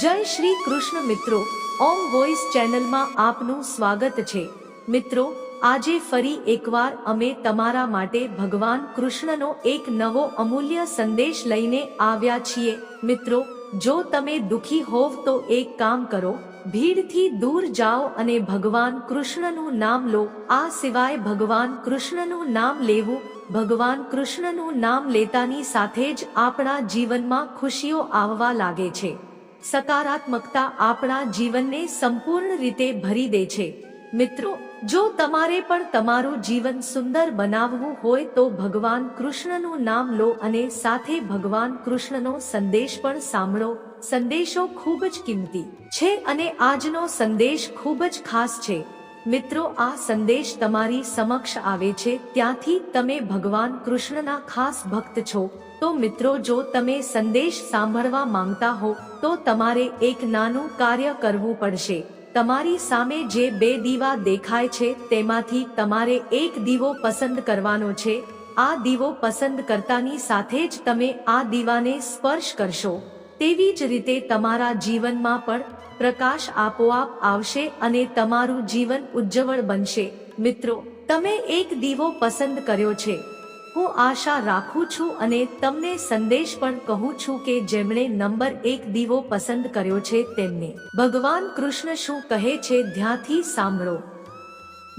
જય શ્રી કૃષ્ણ મિત્રો, ઓમ વોઇસ ચેનલમાં આપનું સ્વાગત છે. મિત્રો, આજે ફરી એકવાર અમે તમારા માટે ભગવાન કૃષ્ણનો એક નવો અમૂલ્ય સંદેશ લઈને આવ્યા છીએ. મિત્રો, જો તમે દુખી હોવ તો એક કામ કરો, ભીડથી દૂર જાઓ અને ભગવાન કૃષ્ણનું નામ લો. આ સિવાય ભગવાન કૃષ્ણનું નામ લેવું, ભગવાન કૃષ્ણનું નામ લેતાની સાથે જ આપણા જીવનમાં ખુશીઓ આવવા લાગે છે. સકારાત્મકતા આપણા જીવનને સંપૂર્ણ રીતે ભરી દે છે. મિત્રો, જો તમારે પણ તમારું જીવન સુંદર બનાવવું હોય તો ભગવાન કૃષ્ણનું નામ લો અને સાથે ભગવાન કૃષ્ણનો સંદેશ પણ સાંભળો. સંદેશો ખૂબ જ કિંમતી છે અને આજનો સંદેશ ખૂબ જ ખાસ છે. મિત્રો, આ સંદેશ તમારી સમક્ષ આવે છે. ત્યાંથી તમે ભગવાન કૃષ્ણના ખાસ ભક્ત છો. તો મિત્રો, જો તમે સંદેશ સાંભળવા માંગતા હો, તો તમારે એક નાનું કાર્ય કરવું પડશે. તમારી સામે જે બે દીવા દેખાય છે, તેમાંથી તમારે એક દીવો પસંદ કરવાનો છે. આ દીવો પસંદ કરતાની સાથે જ તમે આ દીવાને સ્પર્શ કરશો. તેવી જ રીતે તમારા જીવનમાં પણ પ્રકાશ આપોઆપ આવશે અને તમારું જીવન ઉજ્જવળ બનશે. મિત્રો, તમે એક દીવો પસંદ કર્યો છે. હું આશા રાખું છું અને તમને સંદેશ પણ કહું છું કે જેમણે નંબર એક દીવો પસંદ કર્યો છે તેમને. ભગવાન કૃષ્ણ શું કહે છે ધ્યાનથી સાંભળો.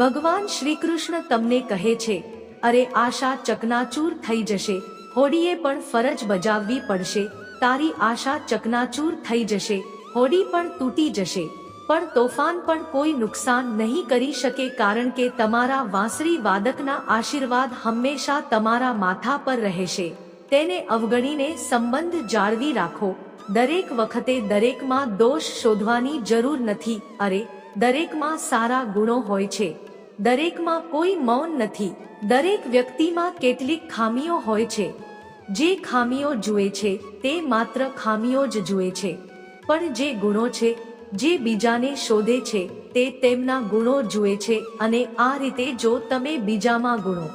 ભગવાન શ્રી કૃષ્ણ તમને કહે છે, અરે, આશા ચકનાચૂર થઈ જશે. હોડીએ પણ ફરજ બજાવવી પડશે. તારી આશા ચકનાચૂર થઈ જશે, હોડી પણ તૂટી જશે, પણ તોફાન પણ કોઈ નુકસાન નહીં કરી શકે કારણ કે તમારા વાંસરી વાદકના આશીર્વાદ હંમેશા તમારા માથા પર રહેશે. તેને અવગણીને સંબંધ જાળવી રાખો. દરેક વખતે દરેકમાં દોષ શોધવાની જરૂર નથી. અરે, દરેકમાં સારા ગુણો હોય છે. દરેકમાં કોઈ મૌન નથી. દરેક વ્યક્તિમાં કેટલીક ખામીઓ હોય છે. જે ખામીઓ જુએ છે, તે માત્ર ખામીઓ જ જુએ છે. પણ જે ગુણો છે, જે બીજાને શોધે છે, તે તેમના ગુણો જુએ છે અને આ રીતે જો તમે બીજામાં ગુણો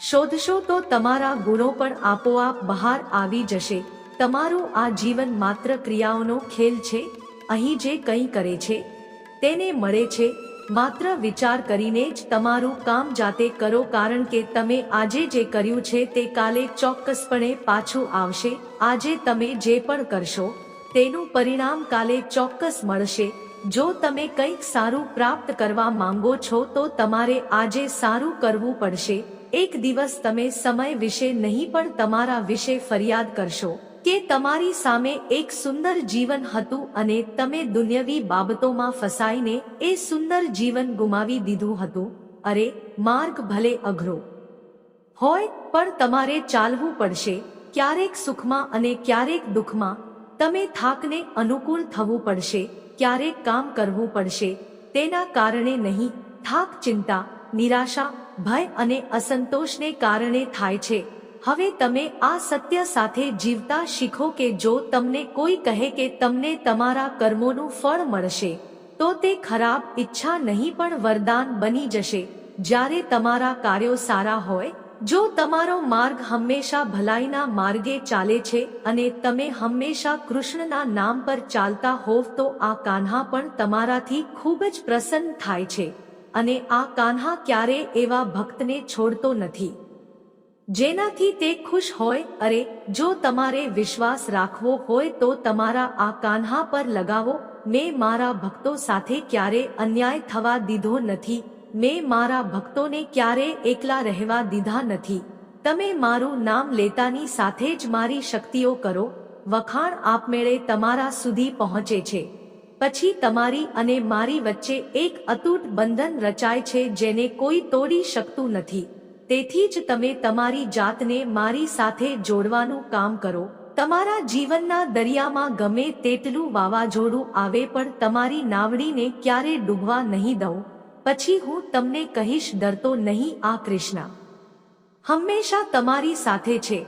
શોધશો તો તમારા ગુણો પણ આપોઆપ બહાર આવી જશે. તમારું આ જીવન માત્ર ક્રિયાઓનો ખેલ છે, અહીં જે કંઈ કરે છે, તેને મળે છે માત્ર વિચાર કરીને જ તમારું કામ જાતે કરો કારણ કે તમે આજે જે કર્યું છે તે કાલે ચોક્કસપણે પાછું આવશે. આજે તમે જે પણ કરશો, તેનું પરિણામ કાલે ચોક્કસ મળશે. જો તમે કંઈક સારું પ્રાપ્ત કરવા માંગો છો તો તમારે આજે સારું કરવું પડશે. એક દિવસ તમે સમય વિશે નહીં પણ તમારા વિશે ફરિયાદ કરશો. કે તમારી સામે એક સુંદર જીવન હતું અને તમે દુન્યવી બાબતોમાં ફસાઈને એ સુંદર જીવન ગુમાવી દીધું હતું? અરે, માર્ગ ભલે અઘરો હોય, પણ તમારે ચાલવું પડશે. ક્યારેક સુખમાં અને ક્યારેક દુઃખમાં તમે થાકને અનુકૂળ થવું પડશે. ક્યારેક કામ કરવું પડશે. તેના કારણે નહીં. થાક, ચિંતા, નિરાશા, ભય અને અસંતોષને કારણે થાય છે. હવે તમે આ સત્ય સાથે જીવતા શીખો કે જો તમને કોઈ કહે કે તમને તમારા કર્મોનું ફળ મળશે, તો તે ખરાબ ઈચ્છા નહીં પણ વરદાન બની જશે. જ્યારે તમારા કાર્યો સારા હોય, જો તમારો માર્ગ હંમેશા ભલાઈના માર્ગે ચાલે છે અને તમે હંમેશા કૃષ્ણના નામ પર ચાલતા હોવ, તો આ કાન્હા પણ તમારાથી ખૂબ જ પ્રસન્ન થાય છે. અને આ કાન્હા ક્યારે એવા ભક્તને છોડતો નથી. જેનાથી તે ખુશ હોય, અરે, જો તમારે વિશ્વાસ રાખવો હોય તો તમારા આ કાન્હા પર લગાવો, મેં મારા ભક્તો સાથે ક્યારે અન્યાય થવા દીધો નથી, મેં મારા ભક્તોને ક્યારે એકલા રહેવા દીધા નથી, તમે મારું નામ લેતાની સાથે જ મારી શક્તિઓ કરો, વખાણ આપમેળે તમારા સુધી પહોંચે છે, પછી તમારી અને મારી વચ્ચે એક અતૂટ બંધન રચાય છે જેને કોઈ તોડી શકતું નથી. તેથી જ તમે તમારી જાતને મારી સાથે જોડવાનું કામ કરો. તમારા જીવનના દરિયામાં ગમે તેટલું વાવાઝોડું આવે પણ તમારી નાવડીને ક્યારે ડૂબવા નહીં દઉં. પછી હું તમને કહીશ, ડરતો નહીં આ કૃષ્ણ. હંમેશા તમારી સાથે છે.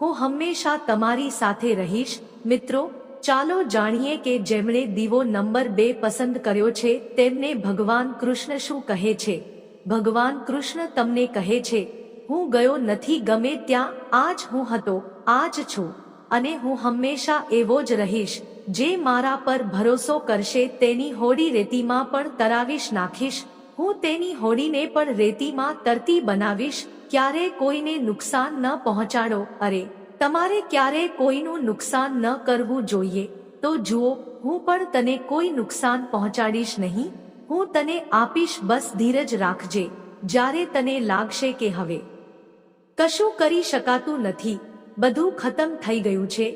હું હંમેશા તમારી સાથે રહીશ. મિત્રો, ચાલો જાણીએ કે જેમણે દીવો નંબર બે પસંદ કર્યો છે, તેમને ભગવાન કૃષ્ણ શું કહે છે. ભગવાન કૃષ્ણ તમને કહે છે, હું ગયો નથી ગમે ત્યાં, આજ હું હતો, આજ છું, અને હું હંમેશા એવો જ રહીશ, જે મારા પર ભરોસો કરશે તેની હોડી રેતીમાં પણ તરાવીશ નાખીશ, હું તેની હોડીને પણ રેતીમાં તરતી બનાવીશ, ક્યારે કોઈને નુકસાન ન પહોંચાડો, અરે, તમારે ક્યારે કોઈનું નુકસાન ન કરવું જોઈએ, તો જુઓ, હું પણ તને કોઈ નુકસાન પહોંચાડીશ નહીં હું તને આપીશ બસ ધીરજ રાખજે, જ્યારે તને લાગશે કે હવે. કશું કરી શકાતું નથી, બધું ખતમ થઈ ગયું છે.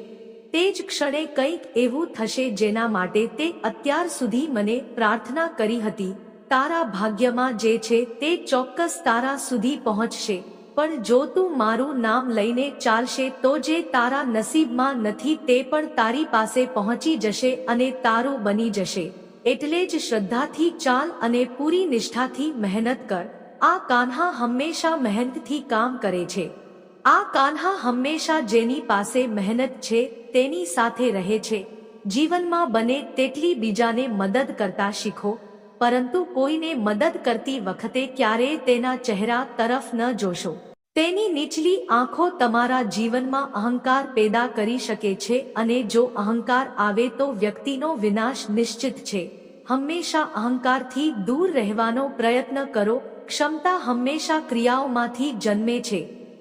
તે જ ક્ષણે કંઈક એવું થશે જેના માટે તે અત્યાર સુધી મને પ્રાર્થના કરી હતી, તારા ભાગ્યમાં જે છે તે ચોક્કસ તારા સુધી પહોંચશે. પણ જો તું મારું નામ લઈને ચાલશે તો જે તારા નસીબમાં નથી તે પણ તારી પાસે પહોંચી જશે અને તારું બની જશે. એટલે જ શ્રદ્ધાથી ચાલ અને પૂરી નિષ્ઠાથી મહેનત કર. આ કાન્હા હંમેશા મહેનતથી કામ કરે છે. આ કાન્હા હંમેશા જેની પાસે મહેનત છે, તેની સાથે રહે છે. જીવનમાં બને તેટલી બીજાને મદદ કરતા શીખો, પરંતુ કોઈને મદદ કરતી વખતે ક્યારેય તેના ચહેરા તરફ ન જોશો. તેની નીચલી આંખો તમારા જીવનમાં અહંકાર પેદા કરી શકે છે અને જો અહંકાર આવે તો વ્યક્તિનો વિનાશ નિશ્ચિત છે. હંમેશા અહંકારથી દૂર રહેવાનો પ્રયત્ન કરો. ક્ષમતા હંમેશા ક્રિયાઓમાંથી જન્મે છે.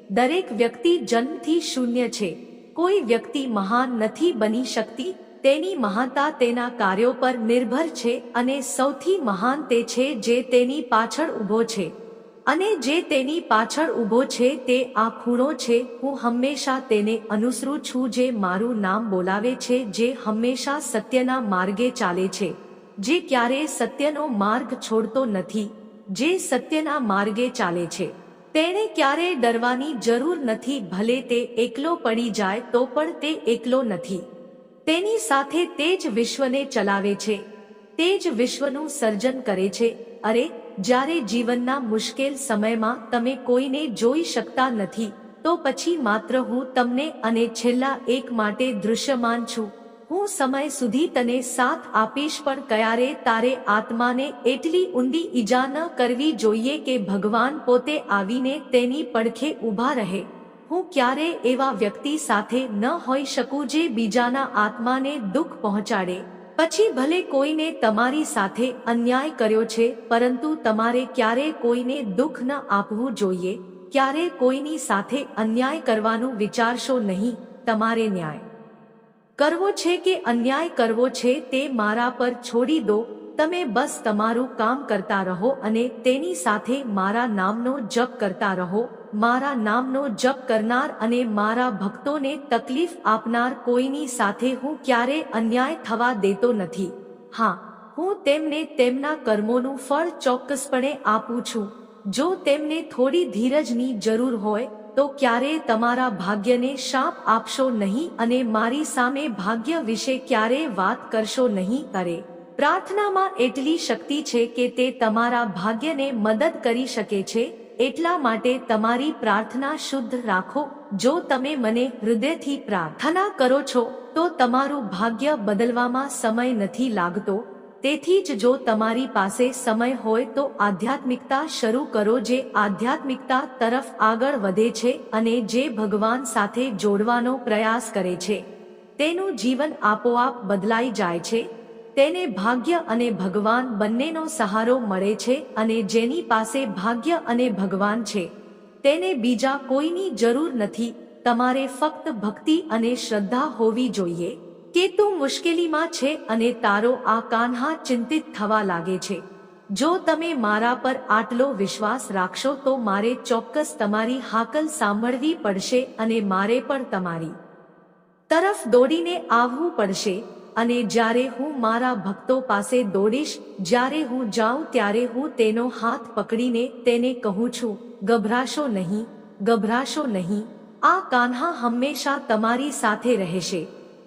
દરેક વ્યક્તિ જન્મથી શૂન્ય છે. કોઈ વ્યક્તિ મહાન નથી બની શકતી. તેની મહાનતા તેના કાર્યો પર નિર્ભર છે અને સૌથી મહાન તે છે જે તેની પાછળ ઊભો છે. અને જે તેની પાછળ ઊભો છે તે આ ખૂણો છે, હું હંમેશા તેને અનુસરું છું જે મારું નામ બોલાવે છે, જે હંમેશા સત્યના માર્ગે ચાલે છે. જે ક્યારેય સત્યનો માર્ગ છોડતો નથી, જે સત્યના માર્ગે ચાલે છે. તેણે ક્યારેય ડરવાની જરૂર નથી, ભલે તે એકલો પડી જાય તો પણ તે એકલો નથી. તેની સાથે તે જ વિશ્વને ચલાવે છે. તે જ વિશ્વનું સર્જન કરે છે. અરે જ્યારે જીવનના મુશ્કેલ સમયમાં તમે કોઈને જોઈ શકતા નથી, તો પછી માત્ર હું તમને અને છેલ્લા એક માટે દૃશ્યમાન છું. હું સમય સુધી તને સાથ આપીશ પણ ક્યારે તારે આત્માને એટલી ઊંડી ઈજા ન કરવી જોઈએ કે ભગવાન પોતે આવીને તેની પડખે ઊભા રહે. હું ક્યારે એવા વ્યક્તિ સાથે ન હોઈ શકું જે બીજાના આત્માને દુઃખ પહોંચાડે. પછી ભલે કોઈને તમારી સાથે અન્યાય કર્યો છે, પરંતુ તમારે ક્યારે કોઈને દુઃખ ન આપવું જોઈએ, ક્યારે કોઈની સાથે અન્યાય કરવાનું વિચારશો નહીં, તમારે ન્યાય કરવો છે કે અન્યાય કરવો છે તે મારા પર છોડી દો તમે બસ તમારું કામ કરતા રહો અને તેની સાથે મારા નામનો જપ કરતા રહો. મારા નામનો જપ કરનાર અને મારા ભક્તોને તકલીફ આપનાર કોઈની સાથે હું ક્યારે અન્યાય થવા દેતો નથી. હા, હું તેમને તેમના કર્મોનું ફળ ચોક્કસપણે આપું છું. જો તેમને થોડી ધીરજની જરૂર હોય, તો ક્યારે તમારા ભાગ્યને શાપ આપશો નહીં અને મારી સામે ભાગ્ય વિશે ક્યારે વાત કરશો નહીં કરે. પ્રાર્થનામાં એટલી શક્તિ છે કે તે તમારા ભાગ્યને મદદ કરી શકે છે, એટલા માટે તમારી પ્રાર્થના શુદ્ધ રાખો. જો તમે મને હૃદયથી પ્રાર્થના કરો છો, તો તમારું ભાગ્ય બદલવામાં સમય નથી લાગતો. તેથી જ જો તમારી પાસે સમય હોય તો આધ્યાત્મિકતા શરૂ કરો જે આધ્યાત્મિકતા તરફ આગળ વધે છે અને જે ભગવાન સાથે જોડવાનો પ્રયાસ કરે છે. તેનું જીવન આપોઆપ બદલાઈ જાય છે. તેને ભાગ્ય અને ભગવાન બંનેનો સહારો મળે છે અને જેની પાસે ભાગ્ય અને ભગવાન છે. તેને બીજા કોઈની જરૂર નથી. તમારે ફક્ત ભક્તિ અને શ્રદ્ધા હોવી જોઈએ. કે તું મુશ્કેલીમાં છે અને તારો આ કાન્હા ચિંતિત થવા લાગે છે. જો તમે મારા પર આટલો વિશ્વાસ રાખશો તો મારે ચોક્કસ તમારી હાકલ સાંભળવી પડશે અને મારે પણ તમારી તરફ દોડીને આવવું પડશે. અને જ્યારે હું મારા ભક્તો પાસે દોડીશ, જ્યારે હું જાઉં ત્યારે હું તેનો હાથ પકડીને તેને કહું છું, ગભરાશો નહીં ગભરાશો નહીં. આ કાન્હા હંમેશા તમારી સાથે રહેશે.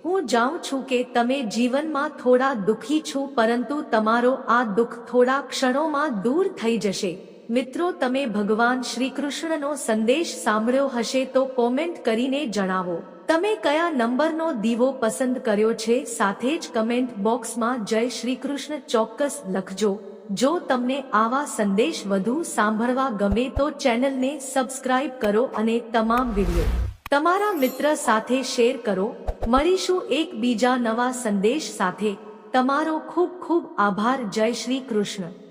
હું જાઉં છું કે તમે જીવનમાં થોડા દુઃખી છો, પરંતુ તમારો આ દુઃખ થોડા ક્ષણોમાં દૂર થઈ જશે. મિત્રો, તમે ભગવાન શ્રી કૃષ્ણનો સંદેશ સાંભળ્યો હશે તો કોમેન્ટ કરીને જણાવો. તમે કયા નંબરનો દીવો પસંદ કર્યો છે? સાથે જ કમેન્ટ બોક્સમાં જય શ્રી કૃષ્ણ ચોક્કસ લખજો. જો તમને આવા સંદેશ વધુ સાંભળવા ગમે તો ચેનલને સબસ્ક્રાઇબ કરો અને તમામ વીડિયો તમારા મિત્ર સાથે શેર કરો. મળીશું એક બીજા નવા સંદેશ સાથે. તમારો ખૂબ ખૂબ આભાર. જય શ્રી કૃષ્ણ